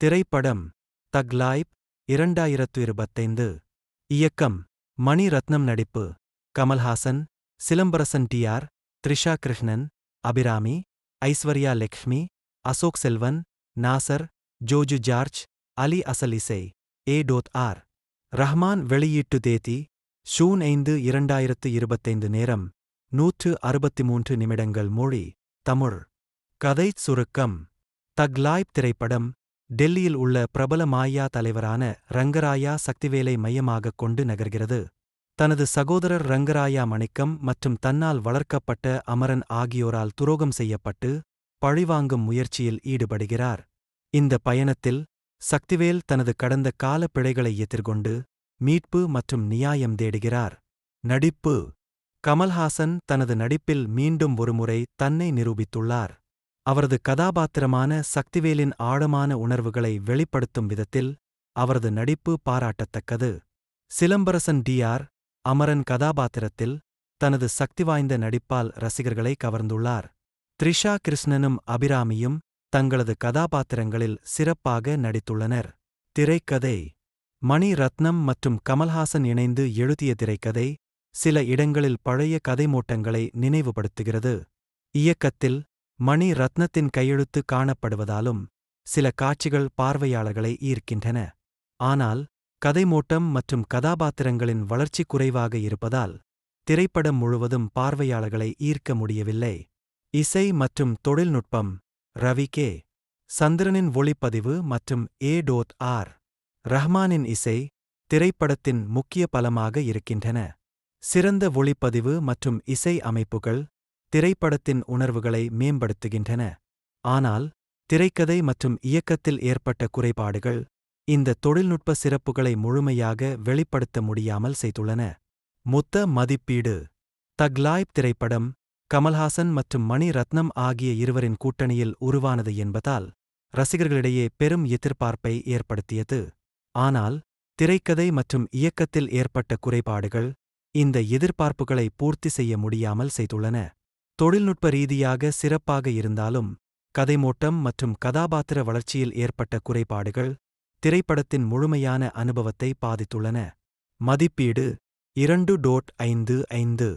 திரைப்படம் தக் லைப் இரண்டாயிரத்து இருபத்தைந்து. இயக்கம் மணி ரத்னம் நடிப்பு. கமல்ஹாசன் சிலம்பரசன் டிஆர் த்ரிஷா கிருஷ்ணன் அபிராமி ஐஸ்வர்யா லக்ஷ்மி அசோக் செல்வன் நாசர் ஜோஜு ஜார்ஜ் அலி அசலிசை. ஏ டோத் ஆர். ரஹ்மான் வெளியீட்டு தேதி ஷூன் ஐந்து இரண்டாயிரத்து இருபத்தைந்து நேரம். நூற்று அறுபத்தி மூன்று நிமிடங்கள் மொழி தமிழ். கதை சுருக்கம் தக்லாய்ப் திரைப்படம் டெல்லியில் உள்ள பிரபல மாயா தலைவரான ரங்கராயா சக்திவேலை மையமாகக் கொண்டு நகர்கிறது. தனது சகோதரர் ரங்கராயா மணிக்கம் மற்றும் தன்னால் வளர்க்கப்பட்ட அமரன் ஆகியோரால் துரோகம் செய்யப்பட்டு பழிவாங்கும் முயற்சியில் ஈடுபடுகிறார். இந்த பயணத்தில் சக்திவேல் தனது கடந்த கால பிழைகளை எதிர்கொண்டு மீட்பு மற்றும் நியாயம் தேடுகிறார். நடிப்பு. கமல்ஹாசன் தனது நடிப்பில் மீண்டும் ஒருமுறை தன்னை நிரூபித்துள்ளார். அவரது கதாபாத்திரமான சக்திவேலின் ஆழமான உணர்வுகளை வெளிப்படுத்தும் விதத்தில் அவரது நடிப்பு பாராட்டத்தக்கது. சிலம்பரசன் டிஆர் அமரன் கதாபாத்திரத்தில் தனது சக்திவாய்ந்த நடிப்பால் ரசிகர்களை கவர்ந்துள்ளார். த்ரிஷா கிருஷ்ணனும் அபிராமியும் தங்களது கதாபாத்திரங்களில் சிறப்பாக நடித்துள்ளனர். திரைக்கதை. மணி ரத்னம் மற்றும் கமல்ஹாசன் இணைந்து எழுதிய திரைக்கதை சில இடங்களில் பழைய கதைமூட்டங்களை நினைவுபடுத்துகிறது. இயக்கத்தில் மணி ரத்னத்தின் கையெழுத்து காணப்படுவதாலும் சில காட்சிகள் பார்வையாளர்களை ஈர்க்கின்றன. ஆனால் கதைமோட்டம் மற்றும் கதாபாத்திரங்களின் வளர்ச்சி குறைவாக இருப்பதால் திரைப்படம் முழுவதும் பார்வையாளர்களை ஈர்க்க முடியவில்லை. இசை மற்றும் தொழில்நுட்பம் ரவி கே. சந்திரனின் ஒளிப்பதிவு மற்றும் ஏ. டோத் ஆர். ரஹ்மானின் இசை திரைப்படத்தின் முக்கிய பலமாக இருக்கின்றன. சிறந்த ஒளிப்பதிவு மற்றும் இசை அமைப்புகள் திரைப்படத்தின் உணர்வுகளை மேம்படுத்துகின்றன. ஆனால் திரைக்கதை மற்றும் இயக்கத்தில் ஏற்பட்ட குறைபாடுகள் இந்த தொழில்நுட்ப சிறப்புகளை முழுமையாக வெளிப்படுத்த முடியாமல் செய்துள்ளன. மொத்த மதிப்பீடு. தக்லாய்ப் திரைப்படம் கமல்ஹாசன் மற்றும் மணி ரத்னம் ஆகிய இருவரின் கூட்டணியில் உருவானது என்பதால் ரசிகர்களிடையே பெரும் எதிர்பார்ப்பை ஏற்படுத்தியது. ஆனால் திரைக்கதை மற்றும் இயக்கத்தில் ஏற்பட்ட குறைபாடுகள் இந்த எதிர்பார்ப்புகளை பூர்த்தி செய்ய முடியாமல் செய்துள்ளன. தொழில்நுட்ப ரீதியாக சிறப்பாக இருந்தாலும் கதைமோட்டம் மற்றும் கதாபாத்திர வளர்ச்சியில் ஏற்பட்ட குறைபாடுகள் திரைப்படத்தின் முழுமையான அனுபவத்தை பாதித்துள்ளன. மதிப்பீடு இரண்டு டோட் ஐந்து ஐந்து